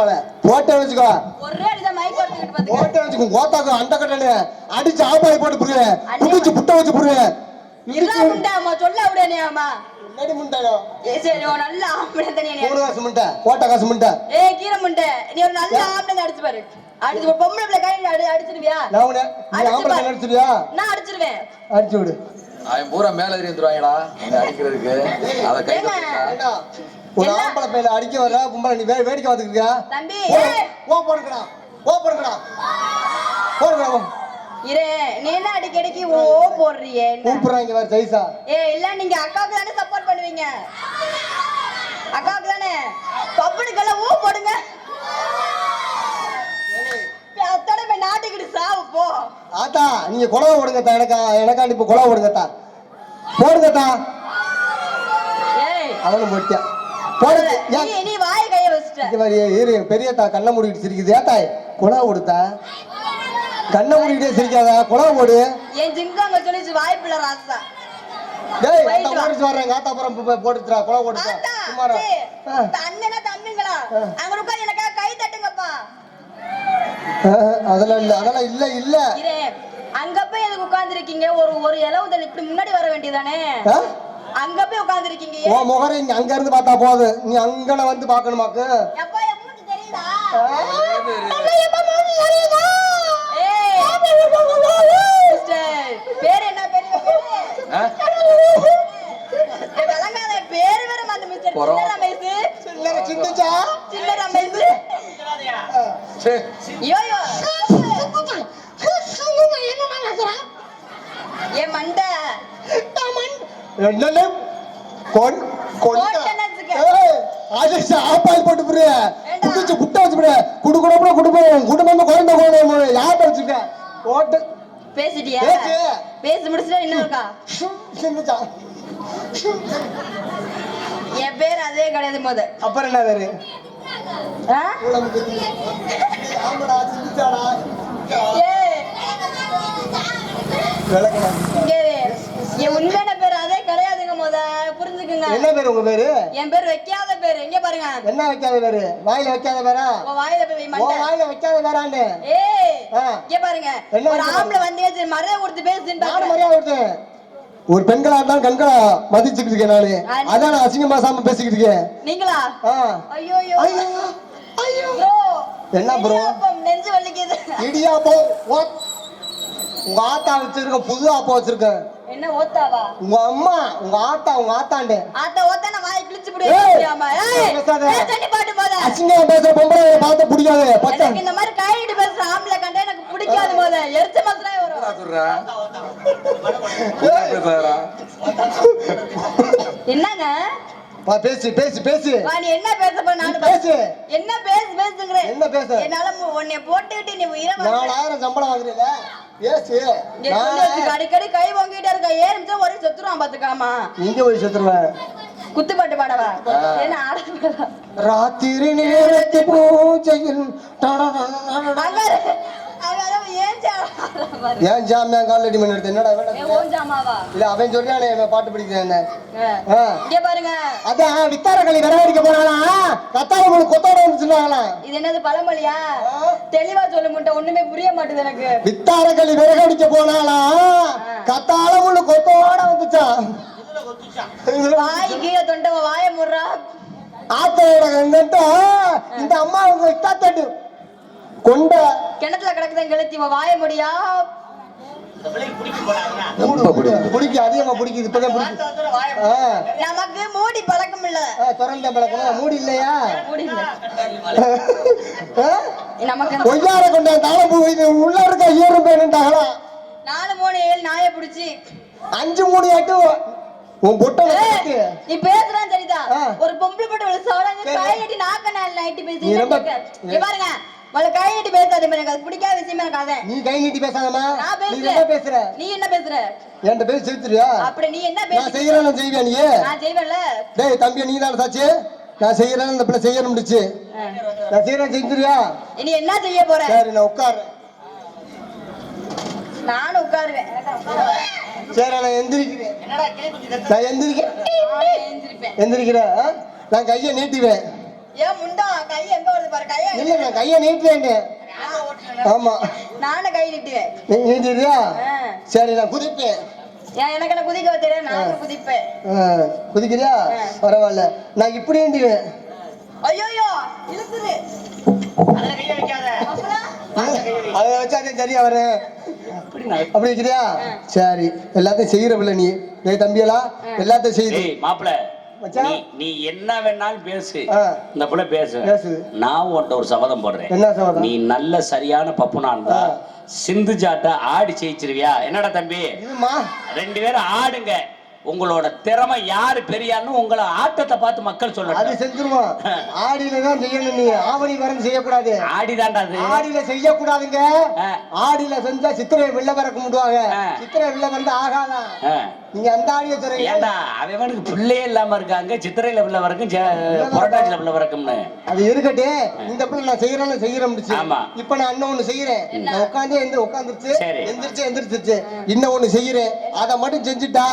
மலை போட்டே வச்சுக்கோ. போட்டே வச்சுக்கோ கோத்தாக்கு அந்த கட்டணு அடிச்சு ஆப்பாய் போட்டு புடுவேன் புடிச்சு புட்ட வச்சு புடுவேன் அடிச்சு பாரு. அடிச்சு ஒரு பொம்பளை பிள்ளை கை அடி அடிச்சிருவியா? நான் உன்னை நீ அடிச்சு ஆம்பளை பாரு. நினைச்சிருவியா நான் அடிச்சிருவேன். அடிச்சு விடு. அவன் பூரா மேல ஏறி வந்துருவாங்கடா. நீ அடிக்கிறதுக்கு. அதை கை ஒரு? ஆம்பளை பையில அடிக்க வர கும்பல நீ வேடிக்கை பார்த்துக்கிறியா தம்பி. ஓ போடுங்கடா. ஓ போடுங்கடா. போடுங்கடா. இரு நீ என்ன அடிக்கடிக்கு ஓ போடுறியே? கூப்பிடுறாங்க வேற சைஸா ஏ இல்ல நீங்க அக்காவுக்கு தானே சப்போர்ட் பண்ணுவீங்க? அக்காவுக்கு தானே? பப்பனுக்கெல்லாம் ஊ போடுங்க. அத்தோட நாட்டுக்கிட்டு சாவு போ. ஆத்தா நீங்க குழவை போடுங்கத்தா எனக்கா எனக்காண்டி இப்ப குழவை போடுங்கத்தா போடுங்கத்தா ஏய். அவனும் போட்டியா? பெரியத்தா கண்ணை மூடிட்டு சிரிக்குது. ஏத்தாய் குழவை கொடுத்தா கண்ணை மூடிக்கிட்டே சிரிக்காதா குழவை போடு. என் ஜிங்கு அங்க சொல்லிச்சு வாய்ப்பில்ல ராசா. டேய் வா. ஓடிச்சு வர்றேன் காத்தா சும்மாரா சீ, ஆ. அண்ணனா தம்பிங்களா. அங்க உட்கார்ந்து எனக்காக கை தட்டுங்கப்பா. அதெல்லாம் இல்ல அதெல்லாம் இல்ல இல்ல. அங்க போய் எதுக்கு உட்கார்ந்து ஒரு ஒரு இலவு இப்படி முன்னாடி வர வேண்டியதானே? அங்க போய் உட்கார்ந்து இருக்கீங்க உன் முகரை இங்க அங்க இருந்து பார்த்தா போகுது நீ அங்கன வந்து பாக்கணுமாக்கு எப்பா என் மூஞ்சி தெரியுதா ஏய் மிஸ்டர், பேர் என்ன பேர் இவ பேரு? ஆ? ஏய், விளங்காத பேரு வேற மாத்து மிஸ்டர். போறோம். சின்ன ரமேஷ். சில்லறை. சே, என்னன்னு அது சாப்பாடு போட்டு புரிய. குடிச்சு புட்ட வச்சு புரிய குடு குடும்பம் குடும்பம் குடும்பம் குழந்தை குழந்தை யார் வச்சுக்க போட்டு. பேசிட்டியா? பேசு. முடிச்சுட்டா என்ன இருக்கா? என் பேர் அதே கிடையாது முத. அப்புறம் என்ன வேறு ஆ? அதே புரிஞ்சுக்குங்க. என்ன பேரு உங்க பேரு? என் பேர் வைக்காத பேரு. இங்க பாருங்க. என்ன வைக்காத பேரு? வாயில வைக்காத பேரா? உன் வாயில போய் வை உன் வாயில வைக்காத பேராண்டு ஏய் ஆ. இங்க பாருங்க. என்ன ஒரு வந்து ஆம்பளை வந்தீங்க சரி மரியாதை கொடுத்து பேசுன்னு நானும் பாக்குறேன் மரியாதை கொடுத்தேன் ஒரு பெண்களா இருந்தாலும் கண்களா மதிச்சுக்கிட்டு இருக்கேன் நானு. அதான் நான் அசிங்கமா சாம பேசிக்கிட்டு இருக்கேன். நீங்களா? ஆ. ஐயோ ஐயோ. ஐயோ, என்ன bro? நெஞ்சு வலிக்குது. இடியாப்பம் ஓ- உங்க ஆத்தா வச்சிருக்க புது ஆப்பம் வச்சிருக்கேன் என்ன ஓத்தாவா? உங்க அம்மா உங்க ஆத்தா உங்க ஆத்தாண்டு. ஆத்த ஓத்தான வாய் கிழிச்சு புடி முடியாம ஏய் தண்ணி பாட்டு போத அசிங்கமா பேசுற பொம்பளை பார்த்து பிடிக்காது எனக்கு இந்த மாதிரி கையிட்டு பேசுற ஆம்பளை கண்டா எனக்கு பிடிக்காது போத எரிச்ச மசனே வரும் சொல்ற? என்னங்க? வா, பேசு பேசு பேசு. வா நீ என்ன பேச போற? நானு பேசு. என்ன பேசு பேசுங்கறேன் என்ன பேச? என்னால உன்னை போட்டுக்கிட்டு நீ உயிரை வாங்க நாலாயிரம் சம்பளம் வாங்குறீல பேசு அடிக்கடி கை வாங்கிட்டே இருக்க. ஏழு நிமிஷம் ஒரே செத்துருவான் பாத்துக்காமா? இங்க போய் செத்துருவேன் குத்து பாட்டு பாடவா? என்ன ஆட ராத்திரி நேரத்து பூஜையில் ஏன். ஏன் ஜாமியா காலடி மணி எடுத்து என்னடா இல்ல அவன் சொல்றானே இவன் பாட்டு பிடிக்கிறேன். இங்க பாருங்க. அதான் வித்தாரக்களி விரவடிக்க போனாங்களா கத்தாழ மூணு கொத்தோட சொன்னாங்களா இது என்னது பழமொழியா? தெளிவா சொல்ல முட்டை ஒண்ணுமே புரிய மாட்டுது எனக்கு. வித்தாரக்களி விறகடிக்க போனாங்களா கத்தாழ மூணு கொத்தோட வந்துச்சா? வாய் கீழே தொண்டவ வாய முடுறா. ஆத்தோட இந்த அம்மாவுக்கு வித்தா தட்டு கொண்ட கிணத்துல கிடக்குதான் கெளுத்தி இவன் வாய முடியா? பிடிக்கும். பிடிக்க அதிகமா பிடிக்குது இப்பதான் பிடிக்குது ஆ. நமக்கு மூடி பழக்கம் இல்ல. திறந்த பழக்கம் மூடி இல்லையா? நமக்கு கொய்யார கொண்ட தாளம்பூ இது உள்ள இருக்க ஈரம் பேருண்டாங்களா நாலு மூணு ஏழு நாய புடிச்சு. அஞ்சு மூணு எட்டு உன் பொட்டை நீ பேசுறான் சரிதா. ஒரு பொம்பளை போட்டு. கை கட்டி நாக்க நாள் நைட்டு பேசி பாருங்க. அவளை கை கட்டி பேசாதே எனக்கு அது பிடிக்காத விஷயமே எனக்கு அதான். நீ கை நீட்டி பேசாதமா நான் நீ என்ன பேசுற? பேசுறேன் நீ என்ன பேசுற? என்கிட்ட பேசி செலுத்துறியா அப்படி நீ என்ன நான் பேசுற செய்யறேன் செய்வியா நீ? நான் செய்வேன்ல. டேய் தம்பி நீ தானே சாச்சு நான் செய்யறேன் இந்த பிள்ளை செய்ய முடிச்சு. நான் செய்யறேன் செஞ்சுறியா நீ என்ன செய்ய போற? சரி நான் உட்காரு நானும் உட்காருவேன். சரி நான் எந்திரிக்கிறேன். நான் எந்திரிக்கிறேன் நானே எந்திரிக்கிறேன்? நான் கையை நீட்டுவேன். ஏன் முண்டா கை எங்க வருது பாரு கைய இல்ல நான் கையை நீட்டுறேன் ஆமா. நானும் கை நிட்டுவேன். நீ. சரி நான் குதிப்பேன். ஏன் எனக்கு என்ன குதிக்க தெரியும் நானும் குதிப்பேன். குதிக்கிறியா? பரவாயில்ல. நான் இப்படி இழுக்குது அப்புறம் அதை வச்சாதே சரியா வர. அப்படி இருக்கிறியா சரி எல்லாத்தையும் செய்யற பிள்ளை நீ. டேய் தம்பியலா எல்லாத்தையும் செய்யுது ஏய் மாப்பிள மச்சான். நீ என்ன வேணாலும் பேசு. இந்த புள்ள பேசு. நான் உன்ட்ட ஒரு சபதம் போடுறேன்? நீ நல்ல சரியான பப்புனா இருந்தா. சிந்து ஜாட்ட ஆடி ஜெயிச்சிருவியா என்னடா தம்பி ரெண்டு பேரும் ஆடுங்க உங்களோட திறமை யாரு பெரியான்னு உங்களை ஆட்டத்தை பார்த்து மக்கள் அது சொல்லட்டும். செஞ்சிருவான் ஆடியில தான் செய்யணும் நீ. ஆவணி வரந்து செய்யக்கூடாது. ஆடிதான்டா அது. ஆடியில செய்யக்கூடாதுங்க. ஆடியில செஞ்சா சித்திரை வெள்ள வர கும்பிடுவாங்க. சித்திரை வெள்ள வந்து ஆகாதான் ஆ. நீங்க அந்த ஆடிய துறை ஏன்டா அவனுக்கு பிள்ளையே இல்லாம இருக்காங்க? சித்திரையில பிள்ளை வரைக்கும் புரட்டாச்சியில பிள்ளை வரைக்கும்னு அது இருக்கட்டே. இந்த பிள்ளை நான் செய்யறேன்னு செய்யறேன் ஆமா. இப்ப நான் இன்னும் ஒண்ணு செய்யறேன். நான் உட்காந்து எந்த உட்காந்துருச்சு. எந்திரிச்சு எந்திரிச்சிருச்சு. இன்னும் ஒண்ணு செய்யறேன். அதை மட்டும் செஞ்சுட்டா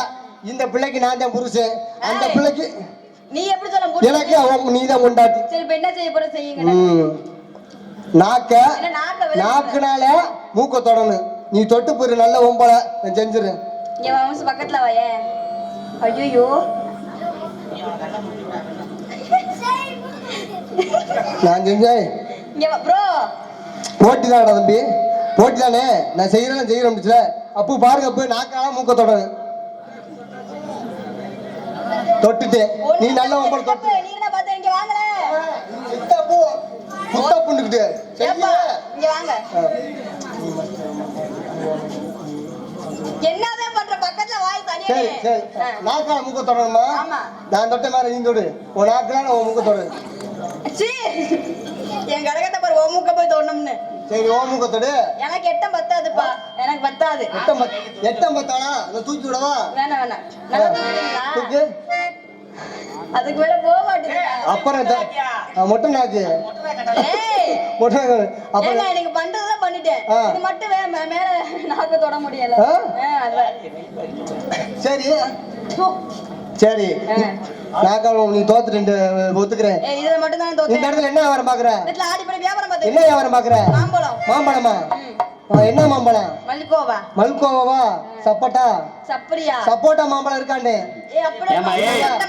இந்த பிள்ளைக்கு நான் தான் புருஷன். அந்த. பிள்ளைக்கு நீ எப்படி சொல்ல எனக்கு அவன் நீ தான் கொண்டாட்டி சரி இப்ப என்ன செய்ய போற செய்யுங்க. நாக்க நாக்குனால மூக்க தொடணும். நீ தொட்டு போயிரு நல்ல ஒம்பள நான் செஞ்சிருறேன் இங்க வம்ச பக்கத்துல வாயே ஐயோ நான் செஞ்சேன். ப்ரோ போட்டி தானடா தம்பி. போட்டி தானே நான் செய்யறேன் செய்யறேன் அப்போ பாருங்க போய் நாக்கால மூக்க தொடணும். தொட்டுட்டு. நீ நல்ல ஒம்பளை தொட்டு. சித்தப்பு இங்க வாங்க. என்னதான் பண்ற? பக்கத்துல வாய் தனியா சரி சரி. நாக்கால மூக்க தொடணுமா? ஆமா. நான் தொட்ட மாதிரி நீ தொடு. உன் நாக்குல உன் மூக்க தொடு. என் கடகத்தை பாரு உன் மூக்க போய் தோணும்னு சரி ஓ மூக்க தொடு எனக்கு எட்டம் பத்தாதுப்பா. எனக்கு பத்தாது. எட்டம் எட்டம் பத்தானா நான் தூக்கி விடவா? வேணாம் வேணாம்? தூக்கு. அதுக்கு மேல போக மாட்டேங்குதா. அப்புறம் மொட்டை நாக்கு ஏய். மொட்டை நாக்கு அப்புறம் எனக்கு பண்றதெல்லாம் பண்ணிட்டேன். இது மட்டும் மேல நாக்க தொட முடியல. சரி. சரி. நாக்கால நீ ஒத்துக்கிறேன். இதுல மட்டும் தான் இந்த இடத்துல என்ன வியாபாரம் பாக்குற என்ன வியாபாரம் பாக்குற மாம்பழம். மாம்பழமா? என்ன மாம்பழம்? மல்லிகோவா மல்கோவாவா? சப்போட்டா? சப்பரியா. சப்போட்டா மாம்பழம் இருக்காண்டே.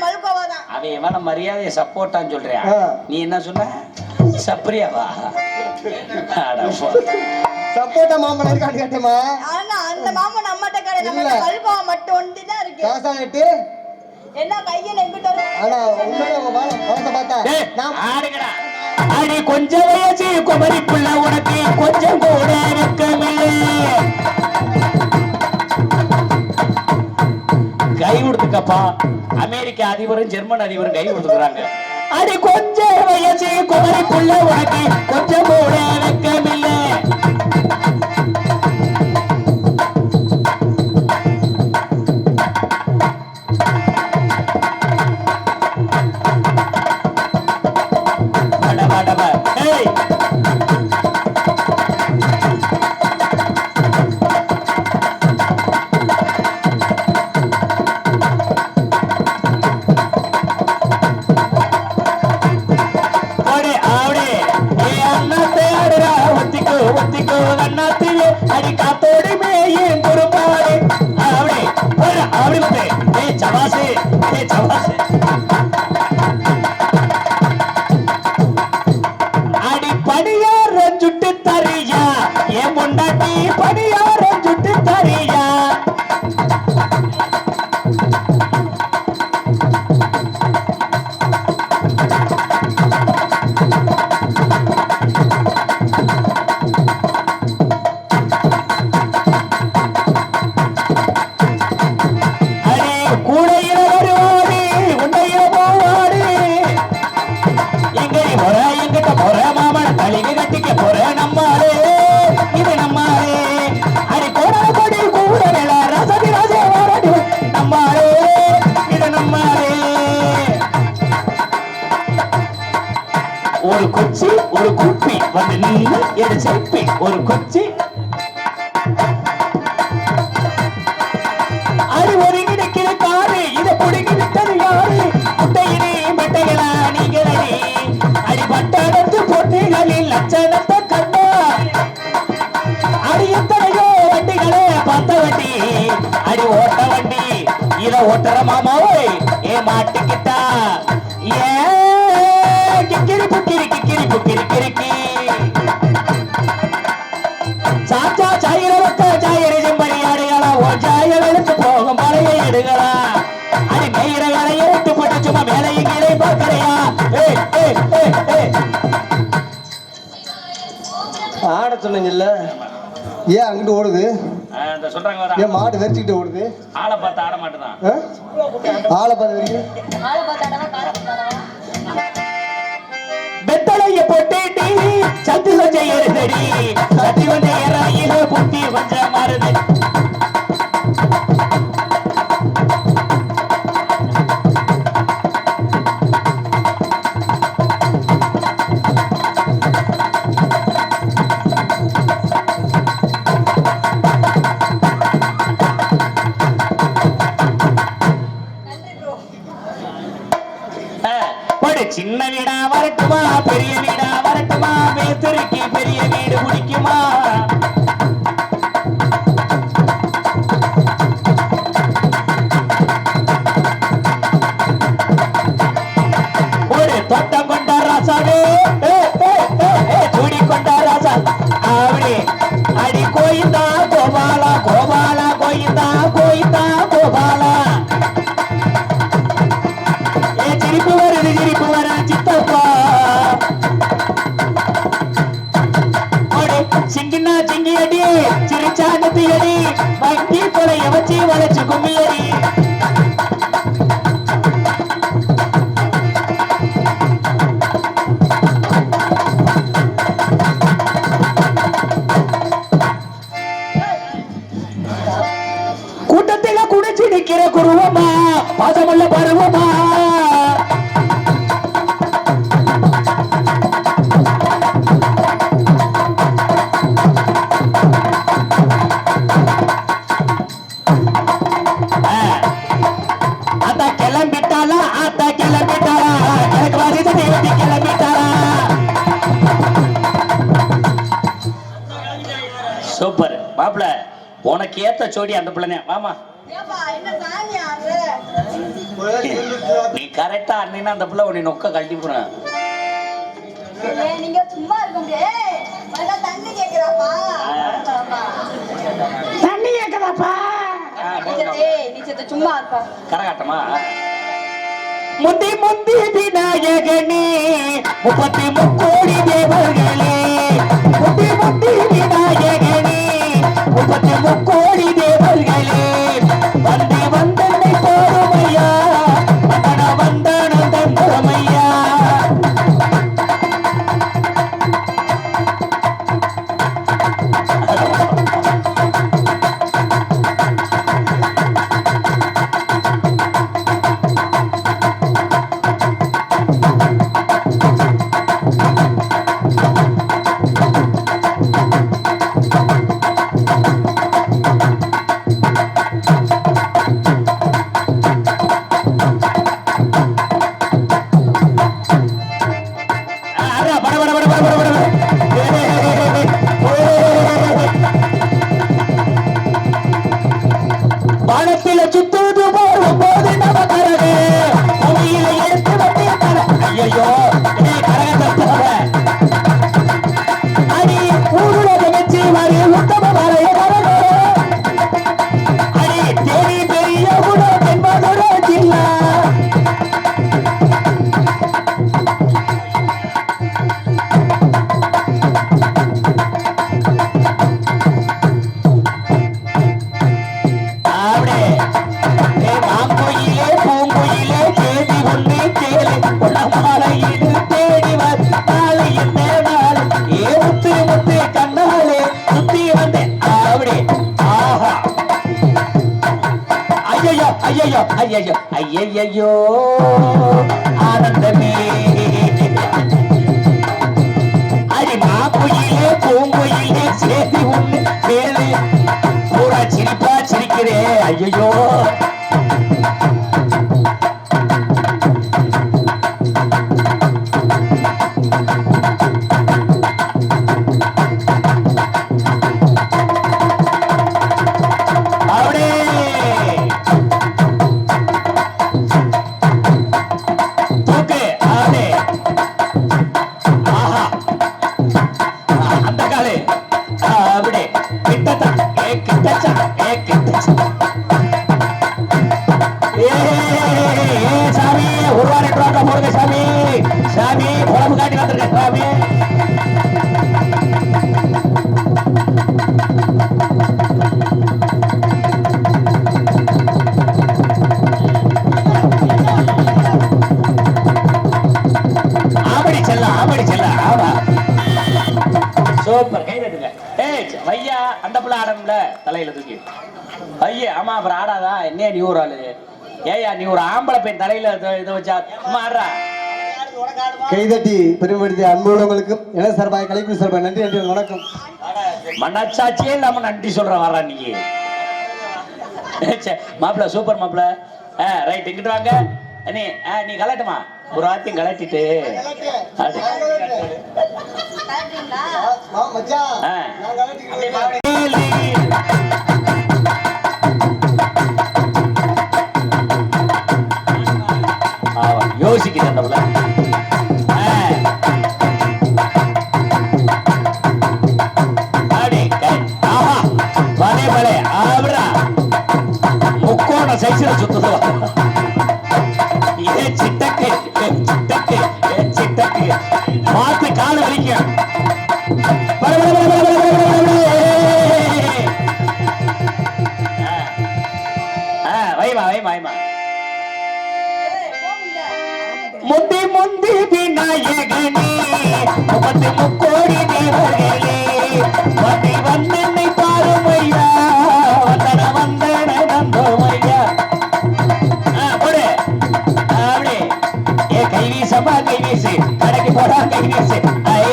மல்கோவா அவன் எவன மரியாதையை சப்போர்ட்டான்னு சொல்றியா. நீ என்ன சொன்ன? போ. சப்போட்டா மாம்பழம் இருக்கான்னு கேட்டேமா ஆனா அந்த மாமன் நம்மகிட்ட கடை நம்ம இல்ல. மல்கோவா மட்டும் ஒண்டி தான் இருக்கு என்ன கையில எங்கிட்ட ஆனா உண்மையிலே பார்த்தா? டேய், நான் ஆடுங்கடா. அடி கொஞ்சம் வயசு குமரி புள்ள உனக்கு கொஞ்சம் கூட வெக்கமில்லை கை கொடுத்துக்கப்பா. அமெரிக்க அதிபரும் ஜெர்மன் அதிபரும் கை கொடுத்துக்கிறாங்க. அடி கொஞ்சம் வயசு குமரி புள்ள உனக்கு கொஞ்சம் கூட வெக்கமில்லை ஏ மாட்டிக்கிட்டா ஏ கிக்கிரி புக்கிரி கிக்கிரி புக்கிரி கிரிக்கி. சாச்சா சாயிர வக்க சாயிர செம்பரி ஆடுகளா ஓ சாய வெளுத்து போகும் பழைய இடுகளா அடி மெயிற வேலையை விட்டு போட்டு சும்மா வேலையை கீழே பார்க்கறியா ஆட சொன்னீங்கல்ல. ஏன் அங்கிட்டு ஓடுது? அந்த சொல்றாங்க ஏன் மாடு வெறிச்சுக்கிட்டு ஓடுது? ஆளை பார்த்து ஆட மாட்டேதான்? ஆளை பார்த்து வெத்தலைய போட்டேடி சத்து கொஞ்சம் ஏறுதடி சத்தி கொஞ்சம் ஏறாயில புத்தி கொஞ்சம் வச்சு ஜோடி அந்த பிள்ளைனே. வாமா ஏப்பா என்ன சாமி ஆடுற? நீ கரெக்டா அண்ணினா அந்த பிள்ளை உன்னை நொக்க கழட்டி போறேன் நீங்க சும்மா இருக்க முடியாது. தண்ணி கேக்குறாப்பா. தண்ணி கேக்குதாப்பா? ஏய் நீ செத்த சும்மா இருப்பா. கரகாட்டமா? முந்தி முந்தி விநாயகனே முப்பத்தி முக்கோடி தேவர்களே. முந்தி முந்தி விநாயகனே முப்பத்தி முக்கோடி ஐயோ ஐயையோ ஆனந்தமே அடி மாங்குயிலே பூங்குயிலே சேர்த்து உண்டு கேளு பூரா சிரிப்பா சிரிக்கிறே ஐயோ एक அப்புறம் ஆடாதா? என்ன நீ ஒரு ஆளு? ஏயா நீ ஒரு ஆம்பளை பெண் தலையில இதை வச்சா சும்மா ஆடுறா. கைதட்டி பெருமைப்படுத்திய அன்புள்ளவங்களுக்கும் என சார்பாக கலைப்பு சார்பாக நன்றி நன்றி வணக்கம். மனச்சாட்சியே இல்லாம நன்றி சொல்ற வர்றா நீ. மாப்பிள சூப்பர் மாப்பிள ரைட் இங்கிட்டு வாங்க. நீ ஆ, நீ கலட்டுமா? ஒரு ஆத்தையும் கலட்டிட்டு. ஆ. முப்பத்தி முக்கோடி தேவர்களே வந்து வந்தனை பாருமையா. வந்தன வந்தன நந்தோமையா ஆ, போடு. அப்படி. ஏ கை வீசப்பா கை வீசு. கடைக்கு போடா கை வீசு. ஐ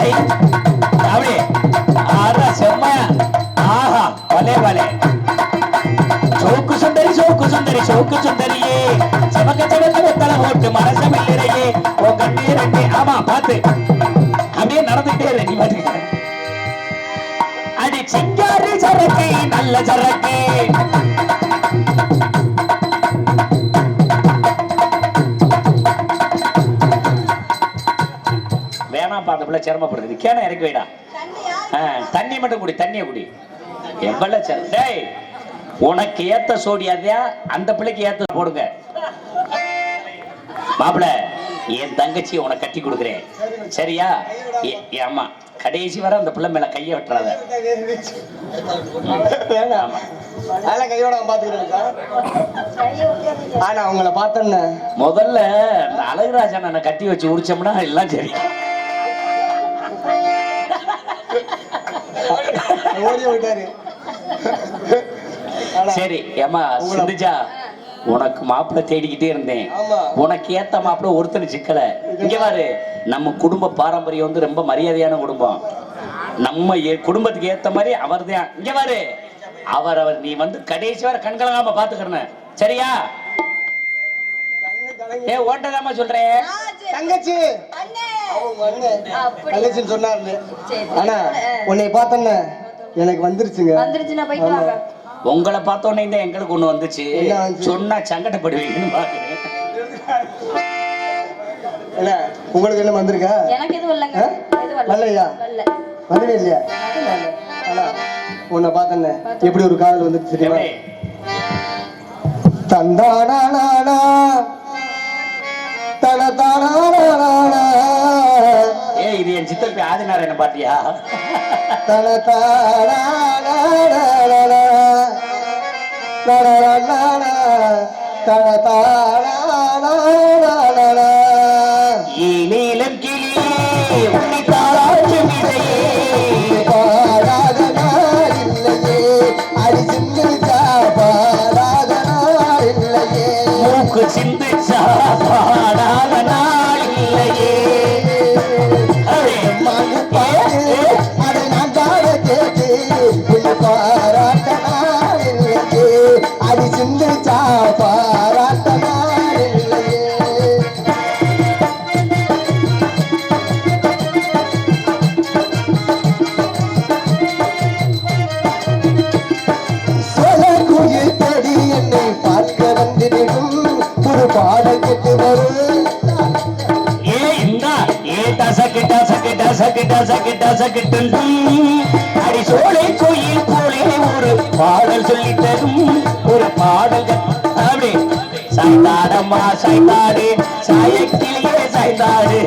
ஐ. அப்படி. ஆறா ஆஹா வலே வலே சோக்கு சுந்தரி சோக்கு சுந்தரி சோக்கு சுந்தரியே. செமக்க செவக்க வெத்தலை போட்டு மரசமில்லையே நல்ல சரக்கு. வேணாம்ப்பா அந்த பிள்ளை சிரமப்படுது. கேன இறக்கி வைடா. தண்ணி மட்டும் குடி தண்ணியை குடி. எவ்வளவு சரி டேய் உனக்கு ஏத்த சோடியாதையா அந்த பிள்ளைக்கு ஏத்த போடுங்க. மாப்பிள என் தங்கச்சி உனக்கு கட்டி கொடுக்குறேன். சரியா? ஆமா கடைசி வரை அந்த பிள்ளை மேல கைய வெட்டுறாத. அதெல்லாம் கையோட விட்டுறாதீங்க. ஆனா உங்களை பார்த்தேன்னு. முதல்ல அந்த அழகுராஜன் அண்ணனை கட்டி வச்சு உரிச்சோம்னா எல்லாம் சரி ஓடிய விட்டாரு சரி ஏமா சிந்துஜா. உனக்கு மாப்பிள்ளை தேடிக்கிட்டே இருந்தேன். உனக்கு ஏத்த மாப்பிள்ளை ஒருத்தர் சிக்கல. இங்க பாரு நம்ம குடும்ப பாரம்பரியம் வந்து ரொம்ப மரியாதையான குடும்பம். நம்ம ஏ- குடும்பத்துக்கு ஏத்த மாதிரி அவர்தான். இங்க பாரு அவர் அவர் நீ வந்து கடைசி வரை கண்கலங்காம பாத்துக்கிறன சரியா? ஏ ஓட்டதாமா சொல்றேன். தங்கச்சி. தங்கச்சின்னு சொன்னாரு. ஆனா உன்னை பார்த்தேன்னு எனக்கு வந்துருச்சுங்க. போயிட்டு ஆமா. வாங்க. உங்களை பார்த்தோன்னே தான் எங்களுக்கு ஒண்ணு வந்துச்சு? சொன்னா சங்கடப்படுவீங்கன்னு பாக்குறேன் என்ன உங்களுக்கு என்ன வந்திருக்கா எனக்கு எதுவும் இல்லைங்க. வரலையா? வரல. வரவே இல்லையா உன்னை பார்த்தேன்னு எப்படி ஒரு காதல் வந்துச்சு தெரியுமா? தந்தானா தன தானா சித்தப்பி ஆதிநாராயண பாட்டியா? தல தானா தல தானா டசக்கு டசக்கு டுண்டும். அடி சோலை கோயில் போலே ஒரு பாடல் சொல்லித்தரும் சாய்ந்தாடம்மா சாய்ந்தாடு சாயக்கிளியே சாய்ந்தாடு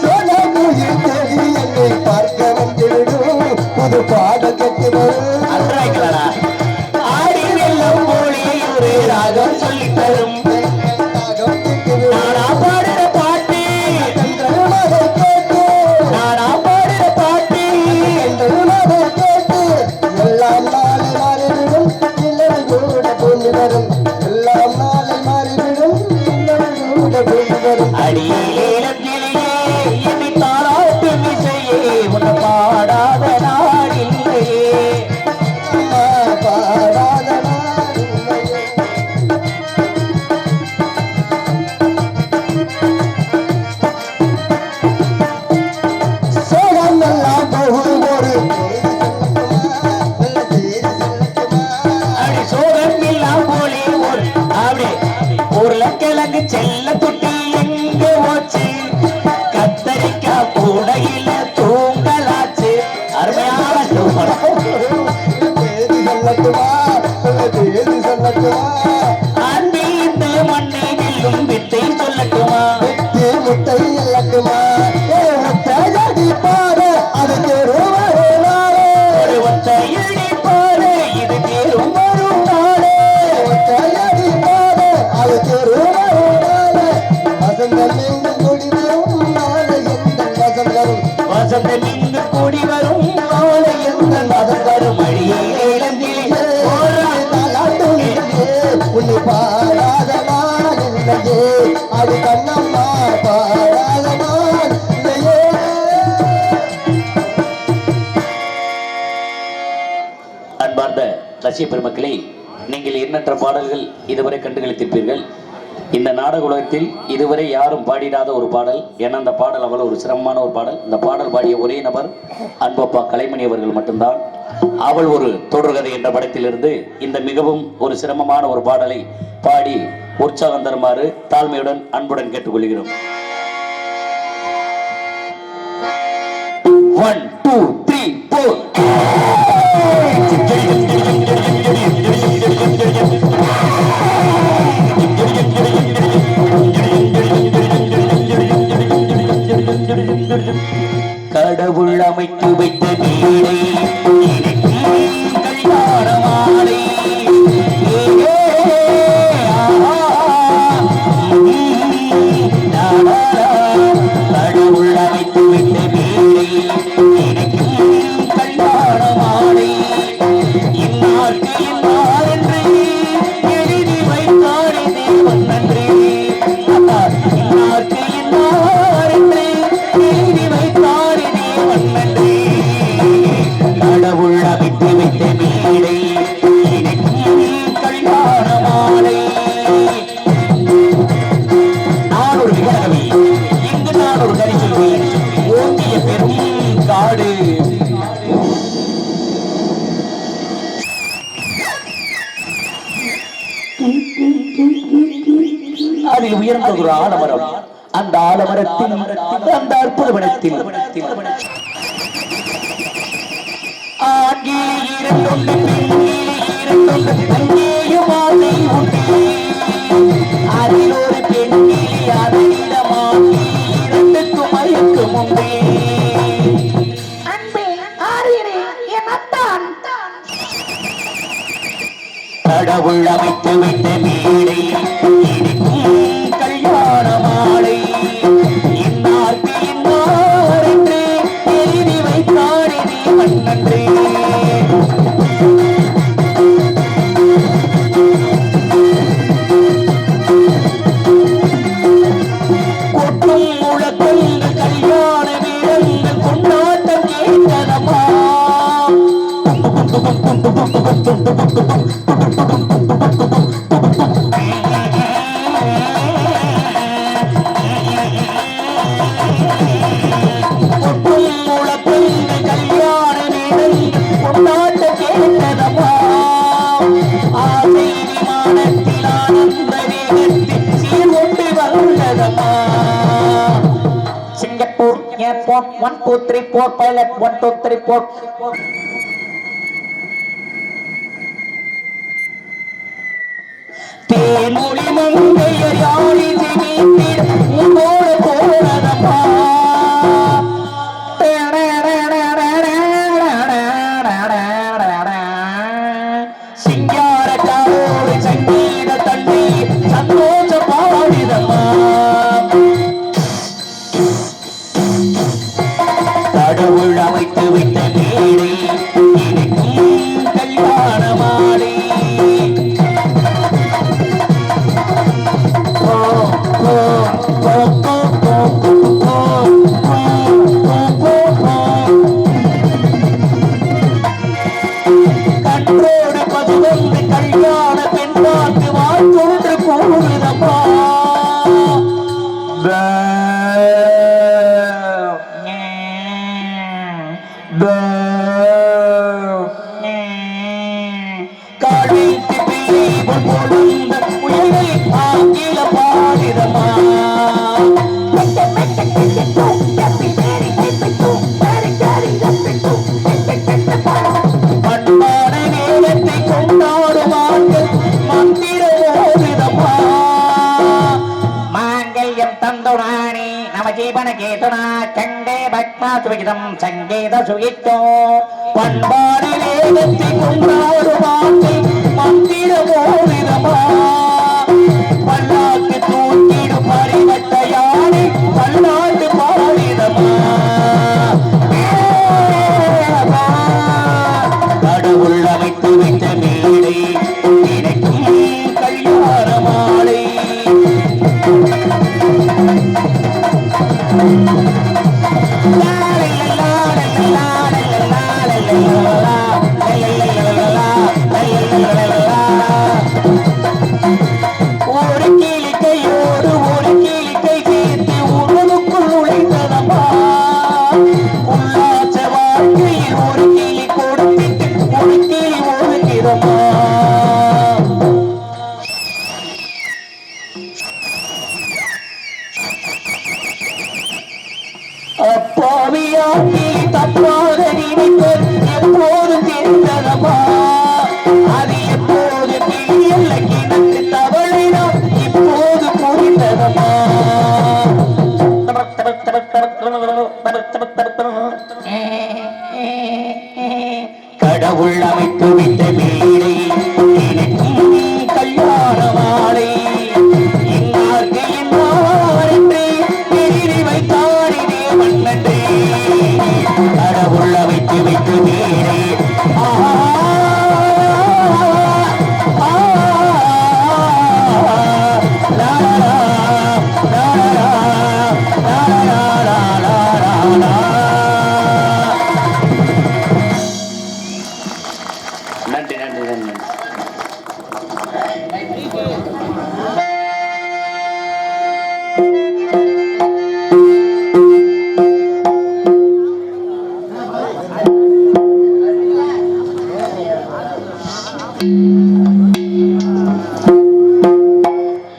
சோழ பார்க்க வந்திடும் புது பாட கேட்டு கட்டுகளை திப்பீர்கள் இந்த நாடக உலகத்தில் இதுவரை யாரும் பாடிடாத ஒரு பாடல் ஏன்னா அந்த பாடல் அவ்வளோ ஒரு சிரமமான ஒரு பாடல். இந்த பாடல் பாடிய ஒரே நபர் அன்பப்பா கலைமணி அவர்கள் மட்டும்தான். அவள் ஒரு தொடர்கதை என்ற படத்திலிருந்து இந்த மிகவும் ஒரு சிரமமான ஒரு பாடலை பாடி உற்சாகம் தருமாறு தாழ்மையுடன் அன்புடன் கேட்டுக்கொள்கிறோம். ஒன் டூ த்ரீ ஃபோர் கடவுள் அமைத்து வைத்த வீடை baby. One two three four pilot one two three four தேமொழி முந்தைய யாழி ஜெயித்தீர் உங்களோடு போனதப்பா that. பத்மாத்விகிதம் சங்கீத சுகித்தோ பண்பாடிலே வெற்றி கொண்டாடு மாற்றி மந்திரமோ விதமா கடவுள் அமைத்து விட்ட மேலே